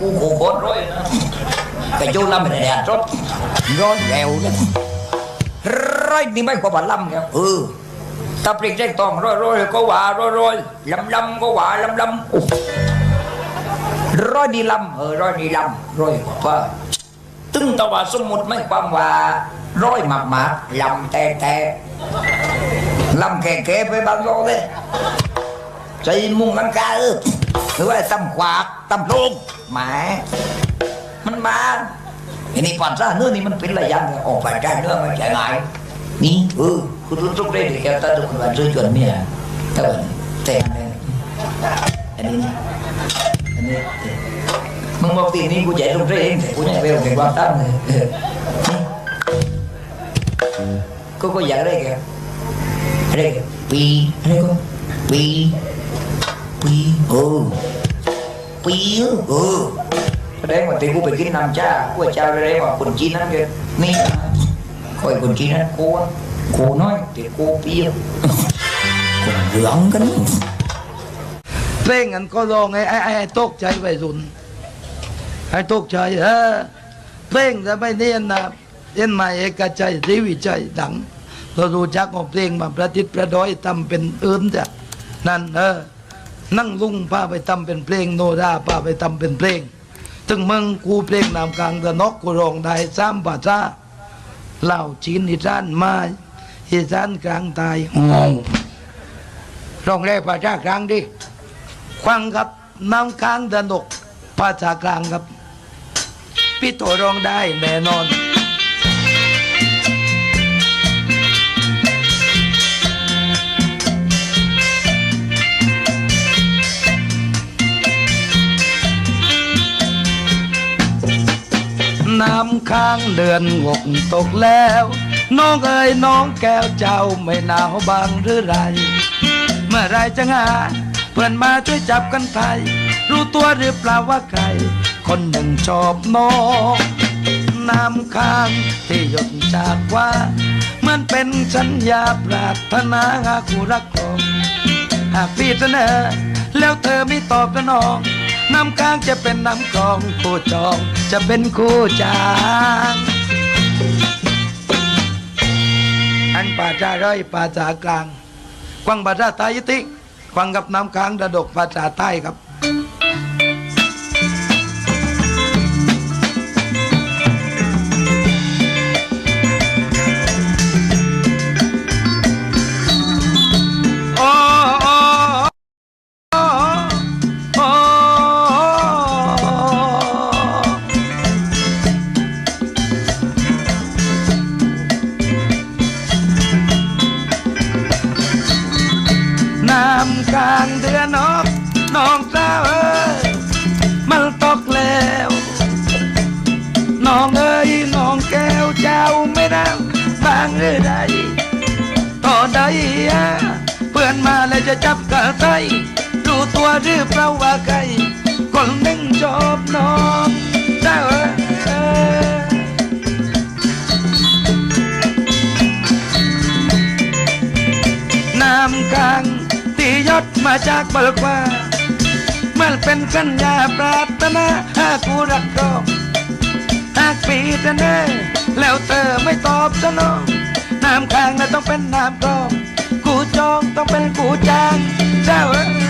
กูโคโคตรร้อยนะแต่โยนลำไปแดดรถร้อนแล้วนะร้อยนี่ไม่กว่าบัลลัมครับเออถ้าปลิกแจ้งตองร้อยร้อยก็ว่าร้อยร้อยลำลำก็ว่าลำลำโอ้ร้อยนี่ลำเออร้อยนี่ลำร้อยกว่าตึงแตว่าสมมุติไม่ความว่าร้อยหมากหมากลำแต่แต่ลำแก่แก่ไปบางโลเลยใจมุ่งลังกาเออหรือว่าตำขวากตำโลง หมามันมาอันนี้ปันซ่าเนื้อนี่มันเป็นอะไรยังออกไปได้เนื้อมันจะไงนี่เออคุณรู้ทุกเรื่องที่แกตัดคนมาช่วยชวนเมียแต่ว่าแต่งอันนี้อันนี้มึงบอกตีนี้กูใหญ่ตรงเรื่องแต่กูใหญ่ไปเอาเก็บความตั้งเลยก็ก็อยากได้แกอะไรปีอะไรก็ปีปีเออ ปีเออแสดงว่าที่กูไปกินน้ำจ้ากูเจ้าอะไรว่าคนจีนนั่นเองนี่คอยคนจีนนั่นกูกูน้อยแต่กูปีคนเหลืองกันเพลงกันก็ร้องไอ้ไอ้ไอ้ตกใจวัยรุ่นไอ้ตกใจเออเพลงจะไม่เนียนนะเอ็นมาเอกใจรีวิใจดังเรารู้จักของเพลงมาประดิษประดอยทำเป็นเอินจ้ะนั่นเออ นั่งลุงพาไปทำเป็นเพลงโนราพาไปทำเป็นเพลง ถึงเมืองกูเพลงนำกลางตะนกกูร้องได้สามภาษาเล่าจีนอีสานมาอีสานกลางตายงงร้องแรกภาษากลางดิควังครับน้ำค้างดนกภาษากลางครับพี่โตร้องได้แน่นอน น้ำค้างเดือนหกตกแล้ว น้องเอ๋ยน้องแก้วเจ้าไม่หนาวบางหรือไร เมื่อไรจะงาเพื่อนมาช่วยจับกันไทย รู้ตัวหรือเปล่าว่าใคร คนหนึ่งชอบน้องน้ำค้างที่หยดจากว่ามือนเป็นสัญญาปรารถนาหาคู่รักของหากพี่เสนอแล้วเธอไม่ตอบสนอง น้ำค้างจะเป็นน้ำกรองคู่จองจะเป็นคู่จางอันป่าจาร้อยป่าจากลางควังป่าจาไทยติควังกับน้ำค้างระดกภาจาใต้ครับ น้ำกลางเดือนนอกน้องสาวเอ้ยมันตกแล้วน้องเอ้ยน้องแก้วเจ้าไม่น้ำบางหรือใดต่อใดอะเพื่อนมาแล้วจะจับกระไตรู้ตัวหรือเปล่าว่าใครคนหนึ่งชอบน้อง ตียศมาจากเบิกว่ามันเป็นสัญญาปรารถนาหากกูรักรองหากปีเสนอแล้วเธอไม่ตอบสนองน้ำค้างน่ะต้องเป็นน้ำกรองกูจองต้องเป็นกูจางเจ้าเอ้